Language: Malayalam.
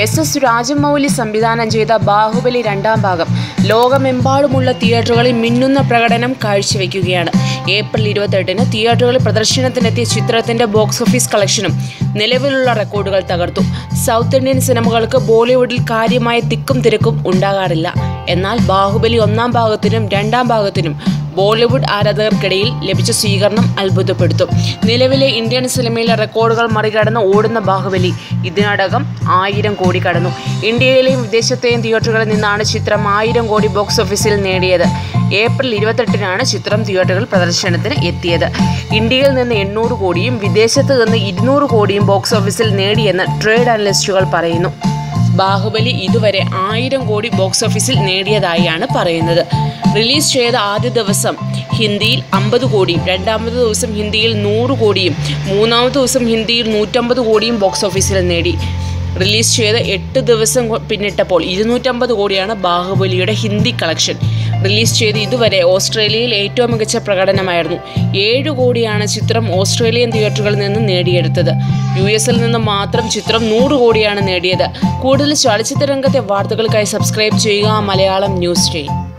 എസ് എസ് രാജമൗലി സംവിധാനം ചെയ്ത ബാഹുബലി രണ്ടാം ഭാഗം. ലോകമെമ്പാടുമുള്ള തിയേറ്ററുകളിൽ മിന്നുന്ന പ്രകടനം കാഴ്ചവെക്കുകയാണ്. ഏപ്രിൽ ഇരുപത്തെട്ടിന് തിയേറ്ററുകളിൽ പ്രദർശനത്തിനെത്തിയ ചിത്രത്തിന്റെ ബോക്സ് ഓഫീസ് കളക്ഷനും നിലവിലുള്ള റെക്കോർഡുകൾ തകർത്തു. സൗത്ത് ഇന്ത്യൻ സിനിമകൾക്ക് ബോളിവുഡിൽ കാര്യമായ തിക്കും തിരക്കും ഉണ്ടാകാറില്ല. എന്നാൽ ബാഹുബലി ഒന്നാം ഭാഗത്തിനും രണ്ടാം ഭാഗത്തിനും ബോളിവുഡ് ആരാധകർക്കിടയിൽ ലഭിച്ച സ്വീകരണം അത്ഭുതപ്പെടുത്തും. നിലവിലെ ഇന്ത്യൻ സിനിമയിലെ റെക്കോർഡുകൾ മറികടന്ന് ഓടുന്ന ബാഹുബലി ഇതിനടകം ആയിരം കോടി കടന്നു. ഇന്ത്യയിലെയും വിദേശത്തെയും തിയേറ്ററുകളിൽ നിന്നാണ് ചിത്രം ആയിരം കോടി ബോക്സ് ഓഫീസിൽ നേടിയത്. ഏപ്രിൽ ഇരുപത്തെട്ടിനാണ് ചിത്രം തിയേറ്ററുകൾ പ്രദർശനത്തിന് എത്തിയത്. ഇന്ത്യയിൽ നിന്ന് എണ്ണൂറ് കോടിയും വിദേശത്ത് നിന്ന് ഇരുന്നൂറ് കോടിയും ബോക്സ് ഓഫീസിൽ നേടിയെന്ന് ട്രേഡ് അനലിസ്റ്റുകൾ പറയുന്നു. ബാഹുബലി ഇതുവരെ ആയിരം കോടി ബോക്സ് ഓഫീസിൽ നേടിയതായാണ് പറയുന്നത്. റിലീസ് ചെയ്ത ആദ്യ ദിവസം ഹിന്ദിയിൽ അമ്പത് കോടിയും രണ്ടാമത്തെ ദിവസം ഹിന്ദിയിൽ നൂറ് കോടിയും മൂന്നാമത്തെ ദിവസം ഹിന്ദിയിൽ നൂറ്റമ്പത് കോടിയും ബോക്സ് ഓഫീസിൽ നേടി. റിലീസ് ചെയ്ത എട്ട് ദിവസം പിന്നിട്ടപ്പോൾ ഇരുന്നൂറ്റമ്പത് കോടിയാണ് ബാഹുബലിയുടെ ഹിന്ദി കളക്ഷൻ. റിലീസ് ചെയ്ത് ഇതുവരെ ഓസ്ട്രേലിയയിൽ ഏറ്റവും മികച്ച പ്രകടനമായിരുന്നു. ഏഴ് കോടിയാണ് ചിത്രം ഓസ്ട്രേലിയൻ തിയേറ്ററുകളിൽ നിന്ന് നേടിയെടുത്തത്. യു എസിൽ നിന്ന് മാത്രം ചിത്രം നൂറ് കോടിയാണ് നേടിയത്. കൂടുതൽ ചലച്ചിത്ര രംഗത്തെ വാർത്തകൾക്കായി സബ്സ്ക്രൈബ് ചെയ്യുക മലയാളം ന്യൂസ് ടൈം